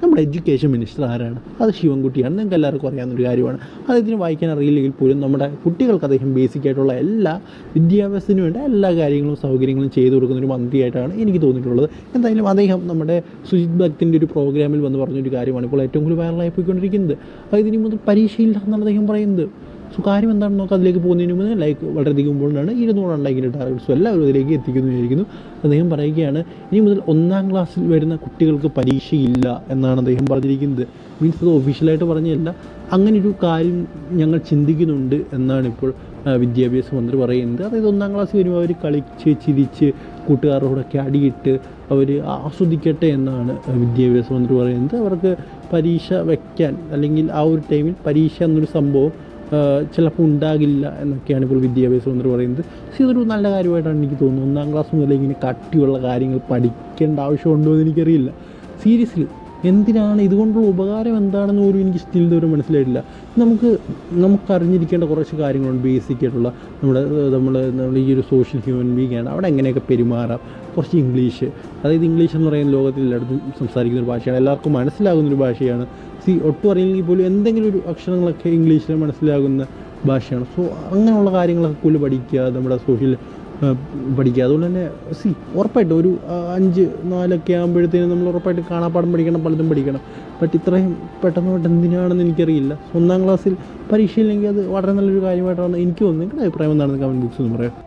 നമ്മുടെ education minister ആരാണ്? അത് ശിവൻകുട്ടിയാണ്. നിങ്ങൾക്ക് എല്ലാവർക്കും അറിയാവുന്നൊരു കാര്യമാണ്. അദ്ദേഹത്തിന് വായിക്കാൻ അറിയില്ലെങ്കിൽ പോലും നമ്മുടെ കുട്ടികൾക്ക് അദ്ദേഹം ബേസിക് ആയിട്ടുള്ള എല്ലാ വിദ്യാഭ്യാസത്തിനു വേണ്ട എല്ലാ കാര്യങ്ങളും സൗകര്യങ്ങളും ചെയ്തു കൊടുക്കുന്ന ഒരു മന്ത്രിയായിട്ടാണ് എനിക്ക് തോന്നിയിട്ടുള്ളത്. എന്തായാലും അദ്ദേഹം നമ്മുടെ സുജിത് ഭക്തിന്റെ ഒരു പ്രോഗ്രാമിൽ വന്ന് പറഞ്ഞൊരു കാര്യമാണ് ഇപ്പോൾ ഏറ്റവും കൂടുതൽ വൈറലായി പോയിക്കൊണ്ടിരിക്കുന്നത് അതായത് ഇനി മുതൽ പരീക്ഷയില്ല എന്നാണ് അദ്ദേഹം പറയുന്നത്. സോ കാര്യം എന്താണെന്ന് നോക്കാം അതിലേക്ക് പോകുന്നതിന് മുമ്പ് ലൈക്ക് വളരെയധികം ഇമ്പോർട്ടന്റ് ആണ് ഇരുന്നൂറാണ് ലൈക്കിന്റെ ടാർഗറ്റ്സും എല്ലാവരും അതിലേക്ക് എത്തിക്കുന്നു വിചാരിക്കുന്നു. അദ്ദേഹം പറയുകയാണ് ഇനി മുതൽ ഒന്നാം ക്ലാസ്സിൽ വരുന്ന കുട്ടികൾക്ക് പരീക്ഷയില്ല എന്നാണ് അദ്ദേഹം പറഞ്ഞിരിക്കുന്നത്. മീൻസ് അത് ഒഫീഷ്യലായിട്ട് പറഞ്ഞില്ല അങ്ങനെ ഒരു കാര്യം ഞങ്ങൾ ചിന്തിക്കുന്നുണ്ട് എന്നാണ് ഇപ്പോൾ വിദ്യാഭ്യാസ മന്ത്രി പറയുന്നത്. അതായത് ഒന്നാം ക്ലാസ് വരുമ്പോൾ അവർ കളിച്ച് ചിരിച്ച് കൂട്ടുകാരോടൊക്കെ അടിയിട്ട് അവർ ആസ്വദിക്കട്ടെ എന്നാണ് വിദ്യാഭ്യാസ മന്ത്രി പറയുന്നത്. അവർക്ക് പരീക്ഷ വയ്ക്കാൻ അല്ലെങ്കിൽ ആ ഒരു ടൈമിൽ പരീക്ഷ എന്നൊരു സംഭവം ചിലപ്പോൾ ഉണ്ടാകില്ല എന്നൊക്കെയാണ് ഇപ്പോൾ വിദ്യാഭ്യാസ എന്ന് പറയുന്നത്. പക്ഷേ ഇതൊരു നല്ല കാര്യമായിട്ടാണ് എനിക്ക് തോന്നുന്നത്. ഒന്നാം ക്ലാസ് മുതൽ ഇങ്ങനെ കട്ടിയുള്ള കാര്യങ്ങൾ പഠിക്കേണ്ട ആവശ്യമുണ്ടോ എന്ന് എനിക്കറിയില്ല. സീരിയസ്ലി എന്തിനാണ് ഇതുകൊണ്ടുള്ള ഉപകാരം എന്താണെന്ന് പോലും എനിക്ക് സ്റ്റിൽ ഇതുവരെ മനസ്സിലായിട്ടില്ല. നമുക്ക് നമുക്ക് അറിഞ്ഞിരിക്കേണ്ട കുറച്ച് കാര്യങ്ങളുണ്ട് ബേസിക് ആയിട്ടുള്ള നമ്മുടെ നമ്മൾ നമ്മൾ ഈ ഒരു സോഷ്യൽ ഹ്യൂമൻ ബീങ് ആണ്. അവിടെ എങ്ങനെയൊക്കെ പെരുമാറാം? കുറച്ച് ഇംഗ്ലീഷ്. അതായത് ഇംഗ്ലീഷ് എന്ന് പറയുന്ന ലോകത്തിൽ എല്ലായിടത്തും സംസാരിക്കുന്ന ഒരു ഭാഷയാണ്. എല്ലാവർക്കും മനസ്സിലാകുന്ന ഒരു ഭാഷയാണ്. സി ഒട്ടും അറിയില്ലെങ്കിൽ പോലും എന്തെങ്കിലും ഒരു അക്ഷരങ്ങളൊക്കെ ഇംഗ്ലീഷിൽ മനസ്സിലാകുന്ന ഭാഷയാണ്. സോ അങ്ങനെയുള്ള കാര്യങ്ങളൊക്കെ കൂടുതൽ പഠിക്കുക നമ്മുടെ സോഷ്യൽ പഠിക്കുക അതുകൊണ്ട് തന്നെ സി ഉറപ്പായിട്ടും ഒരു അഞ്ച് നാലൊക്കെ ആകുമ്പോഴത്തേനും നമ്മൾ ഉറപ്പായിട്ട് കാണാപ്പാടം പഠിക്കണം പലതും പഠിക്കണം. ബട്ട് ഇത്രയും പെട്ടെന്ന് പെട്ടെന്ന് എന്തിനാണെന്ന് എനിക്കറിയില്ല. ഒന്നാം ക്ലാസ്സിൽ പരീക്ഷയില്ലെങ്കിൽ അത് വളരെ നല്ലൊരു കാര്യമായിട്ടാണ് എനിക്ക് തോന്നുന്നത്. നിങ്ങളുടെ അഭിപ്രായം എന്താണെന്ന് കമന്റ് ബോക്സ് ഒന്ന് പറയാം.